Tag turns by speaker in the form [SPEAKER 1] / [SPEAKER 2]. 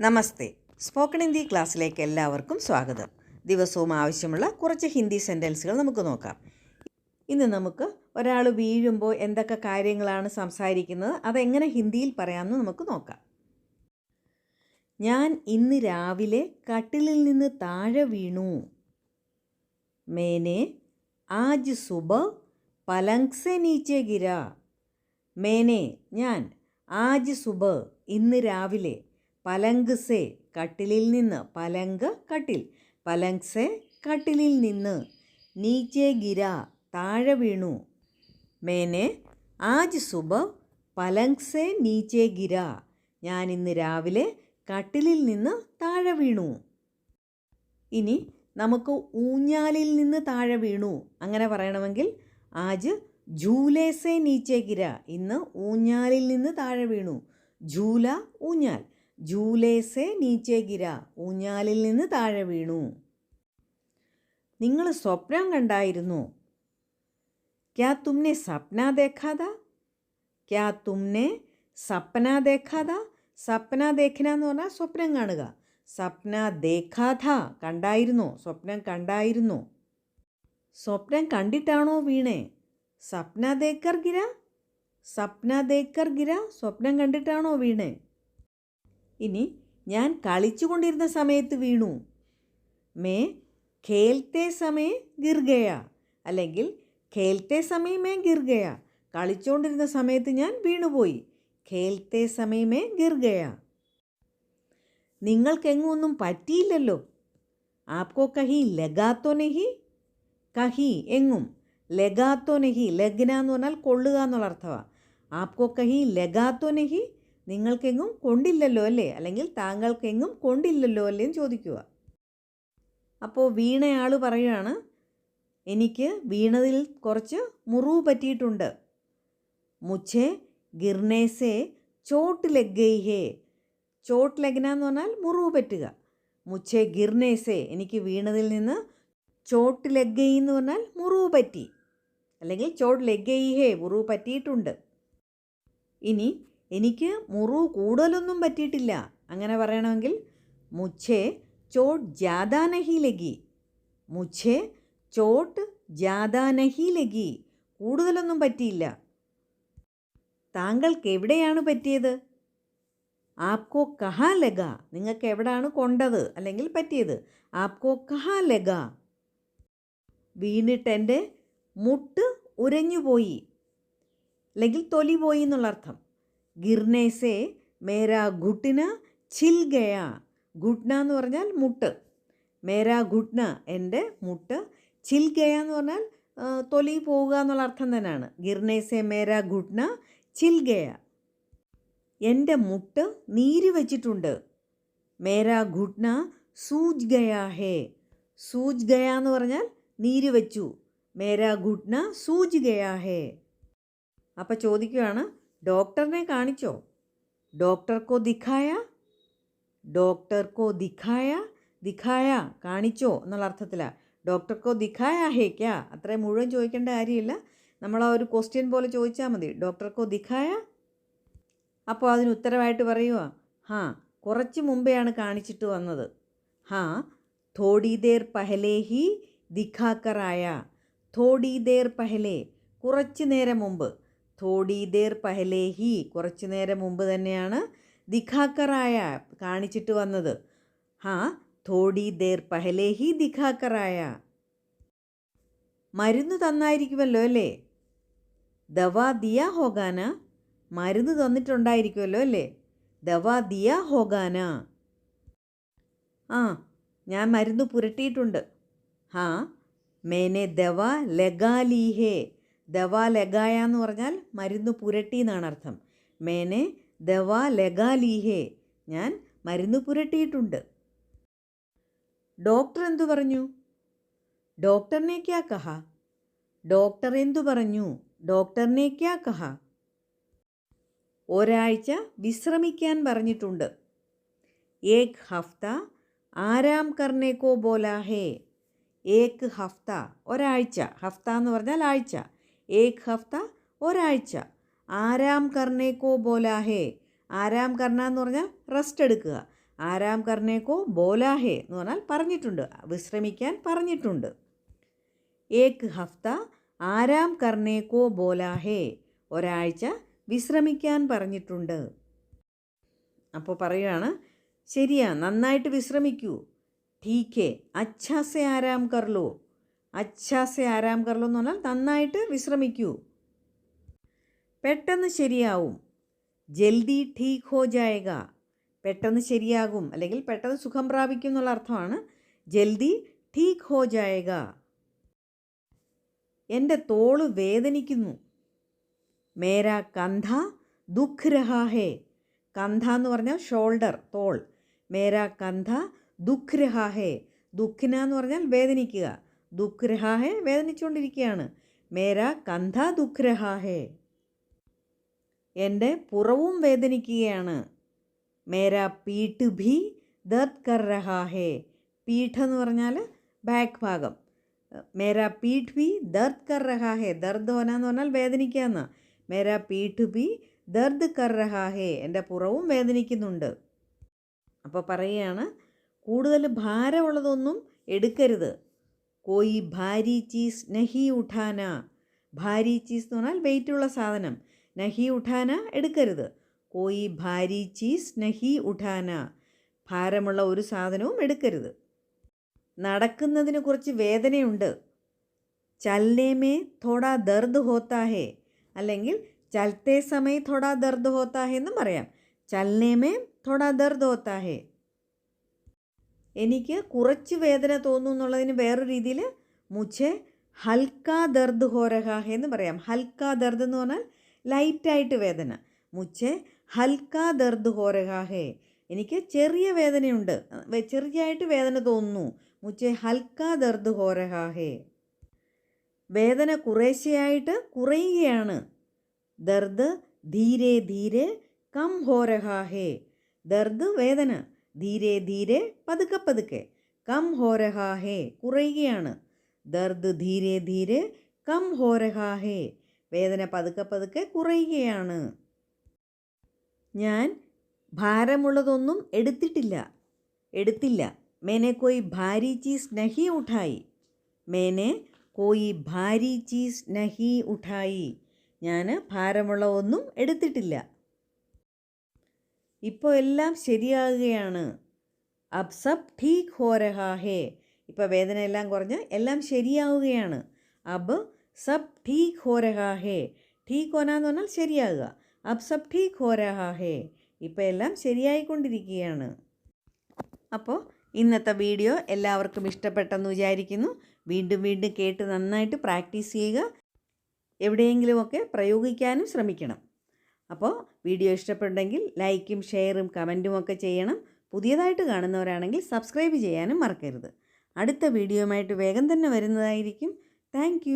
[SPEAKER 1] നമസ്തേ. Spoken Hindi ക്ലാസ്സിലേക്ക് എല്ലാവർക്കും സ്വാഗതം. ദിവസവും ആവശ്യമുള്ള കുറച്ച് ഹിന്ദി സെന്റൻസുകൾ നമുക്ക് നോക്കാം. ഇന്ന് നമുക്ക് ഒരാൾ വീഴുമ്പോൾ എന്തൊക്കെ കാര്യങ്ങളാണ് സംസാരിക്കുന്നത് അതെങ്ങനെ ഹിന്ദിയിൽ പറയാമെന്ന് നമുക്ക് നോക്കാം. ഞാൻ ഇന്ന് രാവിലെ കട്ടിലിൽ നിന്ന് താഴെ വീണു. മേനെ ആജ് സുബ പലങ് സെ നീച്ചെ ഗിര. മേനെ ഞാൻ ആജ് സുബ ഇന്ന് രാവിലെ പലങ്ക് സേ കട്ടിലിൽ നിന്ന് പലങ്ക് കട്ടിൽ പലങ്ക് സേ കട്ടിലിൽ നിന്ന് നീച്ചെ ഗിര താഴെ വീണു. മേനെ ആജ് സുബ പലങ്ക് സേ നീച്ചെ ഗിര ഞാൻ ഇന്ന് രാവിലെ കട്ടിലിൽ നിന്ന് താഴെ വീണു. ഇനി നമുക്ക് ഊഞ്ഞാലിൽ നിന്ന് താഴെ വീണു. അങ്ങനെ പറയണമെങ്കിൽ ആജ് ജൂലേസെ നീച്ചെ ഗിര ഇന്ന് ഊഞ്ഞാലിൽ നിന്ന് താഴെ വീണു. ജൂല ഊഞ്ഞാൽ. ജൂലേസെ നീച്ചെ ഗിര ഊഞ്ഞാലിൽ നിന്ന് താഴെ വീണു. നിങ്ങൾ സ്വപ്നം കണ്ടായിരുന്നു. ക്യാ തുമ്നെ സപ്ന ദേഖാത? ക്യാ തുമ്നെ സപ്ന ദേഖാത? സപ്ന ദേഖന എന്ന് പറഞ്ഞാൽ സ്വപ്നം കാണുക. സപ്ന ദേഖാഥ കണ്ടായിരുന്നു. സ്വപ്നം കണ്ടായിരുന്നു. സ്വപ്നം കണ്ടിട്ടാണോ വീണേ? സപ്ന ദേക്കർ ഗിര? സപ്ന ദേക്കർ ഗിര സ്വപ്നം കണ്ടിട്ടാണോ വീണേ? ഇനി ഞാൻ കളിച്ചുകൊണ്ടിരുന്ന സമയത്ത് വീണു. മേ ഖേൽത്തെ സമയ ഗിർഗയ. അല്ലെങ്കിൽ ഖേൽത്തെ സമയമേ ഗിർഗയ. കളിച്ചുകൊണ്ടിരുന്ന സമയത്ത് ഞാൻ വീണുപോയി. ഖേൽത്തെ സമയമേ ഗിർഗയ. നിങ്ങൾക്കെങ്ങും ഒന്നും പറ്റിയില്ലല്ലോ. ആപ്കോ കഹി ലഗാത്തോ നെഹി? കഹി എങ്ങും. ലഗാത്തോ നെഹി ലഗ്ന എന്ന് പറഞ്ഞാൽ കൊള്ളുക എന്നുള്ള അർത്ഥമാണ് ആപ്കോ കഹി ലഗാത്തോ നെഹി? നിങ്ങൾക്കെങ്ങും കൊണ്ടില്ലല്ലോ അല്ലേ? അല്ലെങ്കിൽ താങ്കൾക്കെങ്ങും കൊണ്ടില്ലല്ലോ അല്ലേ എന്ന് ചോദിക്കുക. അപ്പോൾ വീണയാൾ പറയുകയാണ് എനിക്ക് വീണതിൽ കുറച്ച് മുറിവ് പറ്റിയിട്ടുണ്ട്. മുച്ചേ ഗിർണേസേ ചോട്ട് ലഗ്ഗൈഹേ ചോട്ട് ലഗ്ന എന്ന് പറഞ്ഞാൽ മുറിവ് പറ്റുക. മുച്ചേ ഗിർനേസേ എനിക്ക് വീണതിൽ നിന്ന് ചോട്ട് ലഗ്ഗൈ എന്ന് പറഞ്ഞാൽ മുറിവ് പറ്റി. അല്ലെങ്കിൽ ചോട്ട് ലഗ്ഗൈഹേ മുറിവ് പറ്റിയിട്ടുണ്ട്. ഇനി എനിക്ക് മുറു കൂടുതലൊന്നും പറ്റിയിട്ടില്ല. അങ്ങനെ പറയണമെങ്കിൽ മുച്ചേ ചോട്ട് ജാദാ നഹി ലഗി. മുച്ചേ ചോട്ട് ജാദാ നഹി ലഗി. കൂടുതലൊന്നും പറ്റിയില്ല. താങ്കൾക്ക് എവിടെയാണ് പറ്റിയത്? ആപ്കോ കഹാ ലഗ. നിങ്ങൾക്ക് എവിടെയാണ് കൊണ്ടത്? അല്ലെങ്കിൽ പറ്റിയത്? ആപ്കോ കഹാ ലഗ. വീണിട്ട് എന്റെ മുട്ട് ഉരഞ്ഞുപോയി. അല്ലെങ്കിൽ തൊലി പോയി എന്നുള്ള അർത്ഥം. ഗിർനേസെ മേരാ ഘുട്ടിന ചിൽ ഘുട്ന എന്ന് പറഞ്ഞാൽ മുട്ട്. മേരാ ഘുട്ന എന്റെ മുട്ട്. ചിൽഗയ എന്ന് പറഞ്ഞാൽ തൊലി പോവുക എന്നുള്ള അർത്ഥം തന്നെയാണ്. ഗിർനേസെ മേരാ ഘുട്ന ചിൽ ഗയ. എന്റെ മുട്ട് നീര് വച്ചിട്ടുണ്ട്. മേരാ ഘുട്ന സൂജ് ഗയാ ഹേ. സൂജ് ഗയ എന്ന് പറഞ്ഞാൽ നീര് വെച്ചു. മേരാ ഘുട്ന സൂജ് ഗയാ ഹേ. അപ്പോൾ ചോദിക്കുകയാണ് ഡോക്ടറിനെ കാണിച്ചോ? ഡോക്ടർക്കോ ദിഖായ? ഡോക്ടർക്കോ ദിഖായ? ദിഖായ കാണിച്ചോ എന്നുള്ള അർത്ഥത്തിലാണ് ഡോക്ടർക്കോ ദിഖായ ഹേ ക്യാ? അത്രയും മുഴുവൻ ചോദിക്കേണ്ട കാര്യമില്ല. നമ്മൾ ആ ഒരു ക്വസ്റ്റ്യൻ പോലെ ചോദിച്ചാൽ മതി. ഡോക്ടർക്കോ ദിഖായ? അപ്പോൾ അതിന് ഉത്തരമായിട്ട് പറയുക ഹാ കുറച്ച് മുമ്പെയാണ് കാണിച്ചിട്ട് വന്നത്. ഹാ തോടി ദേർ പഹലേ ഹി ദിഖാക്കറായ തോടി ദേർ പഹലേ കുറച്ച് നേരം മുമ്പ്. തോടി ദേർ പഹലേ ഹി. കുറച്ച് നേരം മുമ്പ് തന്നെയാണ് ദിഖാക്കറായ കാണിച്ചിട്ട് വന്നത്. ഹാ തോടി ദേർ പഹലേ ഹി ദിഖാക്കറായ. മരുന്ന് തന്നായിരിക്കുമല്ലോ അല്ലേ? ദവാ ദിയ ഹോഗാന. മരുന്ന് തന്നിട്ടുണ്ടായിരിക്കുമല്ലോ അല്ലേ? ദവാ ദിയ ഹോഗാന. ആ ഞാൻ മരുന്ന് പുരട്ടിയിട്ടുണ്ട്. ഹാ മേനെ ദവ ലഗാലി ഹേ. ദവ ലഗായ എന്ന് പറഞ്ഞാൽ മരുന്ന് പുരട്ടി എന്നാണ് അർത്ഥം. മേനെ ദവ ലഗാലീഹേ ഞാൻ മരുന്ന് പുരട്ടിയിട്ടുണ്ട്. ഡോക്ടർ എന്തു പറഞ്ഞു? ഡോക്ടറിനെ ക്യാ കഹ? ഡോക്ടർ എന്തു പറഞ്ഞു? ഡോക്ടറിനെ ക്യാ കഹ? ഒരാഴ്ച വിശ്രമിക്കാൻ പറഞ്ഞിട്ടുണ്ട്. ഏക് ഹഫ്ത ആരാം കർണേക്കോ ബോലാ ഹേ ഏക് ഹഫ്ത ഒരാഴ്ച. ഹഫ്ത എന്ന് പറഞ്ഞാൽ ആഴ്ച. ഏക് ഹഫ്ത ഒരാഴ്ച. ആരാം കർണേക്കോ ബോലാഹേ. ആരാം കർണ എന്ന് പറഞ്ഞാൽ റെസ്റ്റ് എടുക്കുക. ആരാം കർണേക്കോ ബോലാഹേ എന്ന് പറഞ്ഞാൽ പറഞ്ഞിട്ടുണ്ട്. വിശ്രമിക്കാൻ പറഞ്ഞിട്ടുണ്ട്. ഏക് ഹഫ്ത ആരാം കർണേക്കോ ബോലാഹേ. ഒരാഴ്ച വിശ്രമിക്കാൻ പറഞ്ഞിട്ടുണ്ട്. അപ്പോൾ പറയുകയാണ് ശരിയാ നന്നായിട്ട് വിശ്രമിക്കൂ. ടീക്കേ അച്ഛാസെ ആരാം കർലോ അച്ഛാസെ ആരാം കർലോ എന്ന് പറഞ്ഞാൽ നന്നായിട്ട് വിശ്രമിക്കൂ. പെട്ടെന്ന് ശരിയാവും. ജൽദി ഠീക്ക് ഹോ ജായക പെട്ടെന്ന് ശരിയാകും. അല്ലെങ്കിൽ പെട്ടെന്ന് സുഖം പ്രാപിക്കും എന്നുള്ള അർത്ഥമാണ് ജൽദി ഠീക്ക് ഹോ ജായക എന്റെ തോൾ വേദനിക്കുന്നു. മേര കന്ധ ദുഃഖ് രഹാ ഹേ. കന്ധ എന്ന് പറഞ്ഞാൽ ഷോൾഡർ തോൾ. മേര കന്ധ ദുഃഖ് രഹാ ഹേ. ദുഃഖിന എന്ന് പറഞ്ഞാൽ വേദനിക്കുക. ദുഃഖ് രഹാ ഹേ വേദനിച്ചുകൊണ്ടിരിക്കുകയാണ്. മേര കന്ധ ദുഃഖ് രഹാ ഹേ എന്റെ പുറവും വേദനിക്കുകയാണ്. മേര പീട്ട് ഭി ദർദ് കർ രഹാ ഹേ പീഠ് എന്ന് പറഞ്ഞാൽ ബാക്ക് ഭാഗം. മേര പീഠ് ഭി ദർദ് കർ രഹാഹേ ദർദ് ഹോന എന്ന് പറഞ്ഞാൽ വേദനിക്കുക എന്നാ. മേര പീഠ് ഭി ദർദ് കർ രഹാഹേ എന്റെ പുറവും വേദനിക്കുന്നുണ്ട്. അപ്പോൾ പറയുകയാണ് കൂടുതൽ ഭാരമുള്ളതൊന്നും എടുക്കരുത്. കോയി ഭാരി ചീസ് നഹി ഉഠാന. ഭാരി ചീസ് എന്ന് പറഞ്ഞാൽ വെയിറ്റുള്ള സാധനം. നഹി ഉഠാന എടുക്കരുത്. കോയി ഭാരി ചീസ് നഹി ഉഠാന. ഭാരമുള്ള ഒരു സാധനവും എടുക്കരുത്. നടക്കുന്നതിന് കുറച്ച് വേദനയുണ്ട്. ചല്ലേമേ തോടാ ദർദ് ഹോത്താ ഹേ. അല്ലെങ്കിൽ ചലത്തെ സമയ തോടാ ദർദ് ഹോത്താ ഹേ എന്നും പറയാം. ചല്ലേമേ തോടാ ദർദ് ഹോത്താ ഹേ. എനിക്ക് കുറച്ച് വേദന തോന്നും എന്നുള്ളതിന് വേറെ രീതിയിൽ മുച്ചേ ഹൽക്ക ദർദ് ഹോരഹാഹ എന്ന് പറയാം. ഹൽക്ക ദർദ് എന്ന് പറഞ്ഞാൽ ലൈറ്റായിട്ട് വേദന. മുച്ചേ ഹൽക്ക ദർദ് ഹോരഹാഹേ എനിക്ക് ചെറിയ വേദനയുണ്ട്. ചെറിയായിട്ട് വേദന തോന്നുന്നു. മുച്ചേ ഹൽക്ക ദർദ് ഹോരഹാഹേ വേദന കുറേശ്ശെയായിട്ട് കുറയുകയാണ്. ദർദ് ധീരെ ധീരെ കം ഹോരഹാഹേ ദർദ് വേദന. ധീരെ ധീരെ പതുക്കെ പതുക്കെ. കം ഹോരഹാ ഹേ കുറയുകയാണ്. ദർദ് ധീരെ ധീരെ കം ഹോരഹാ ഹേ. വേദന പതുക്കെ പതുക്കെ കുറയുകയാണ്. ഞാൻ ഭാരമുള്ളതൊന്നും എടുത്തിട്ടില്ല. എടുത്തില്ല. മേനെ കോയി ഭാരി ചീസ് നഹി ഉഠായി. മേനെ കോയി ഭാരി ചീസ് നഹി ഉഠായി. ഞാൻ ഭാരമുള്ള ഒന്നും എടുത്തിട്ടില്ല. ഇപ്പോൾ എല്ലാം ശരിയാകുകയാണ്. അബ് സബ് ഠീക്ക് ഹോ. രഹാ ഹേ ഇപ്പോൾ വേദന എല്ലാം കുറഞ്ഞ് എല്ലാം ശരിയാവുകയാണ്. അബ് സബ് ഠീക്ക് ഹോ. രഹാ ഹേ ഠീക്ക് ഹോനാന്ന് പറഞ്ഞാൽ ശരിയാകുക. അബ് സബ് ഠീക്ക് ഹോ. രഹാ ഹേ ഇപ്പോൾ എല്ലാം ശരിയായിക്കൊണ്ടിരിക്കുകയാണ്. അപ്പോൾ ഇന്നത്തെ വീഡിയോ എല്ലാവർക്കും ഇഷ്ടപ്പെട്ടെന്ന് വിചാരിക്കുന്നു. വീണ്ടും വീണ്ടും കേട്ട് നന്നായിട്ട് പ്രാക്ടീസ് ചെയ്യുക. എവിടെയെങ്കിലുമൊക്കെ പ്രയോഗിക്കാനും ശ്രമിക്കണം. അപ്പോൾ വീഡിയോ ഇഷ്ടപ്പെട്ടെങ്കിൽ ലൈക്കും ഷെയറും കമന്റും ഒക്കെ ചെയ്യണം. പുതിയതായിട്ട് കാണുന്നവരാണെങ്കിൽ സബ്സ്ക്രൈബ് ചെയ്യാനും മറക്കരുത്. അടുത്ത വീഡിയോയുമായിട്ട് വേഗം തന്നെ വരുന്നതായിരിക്കും. താങ്ക്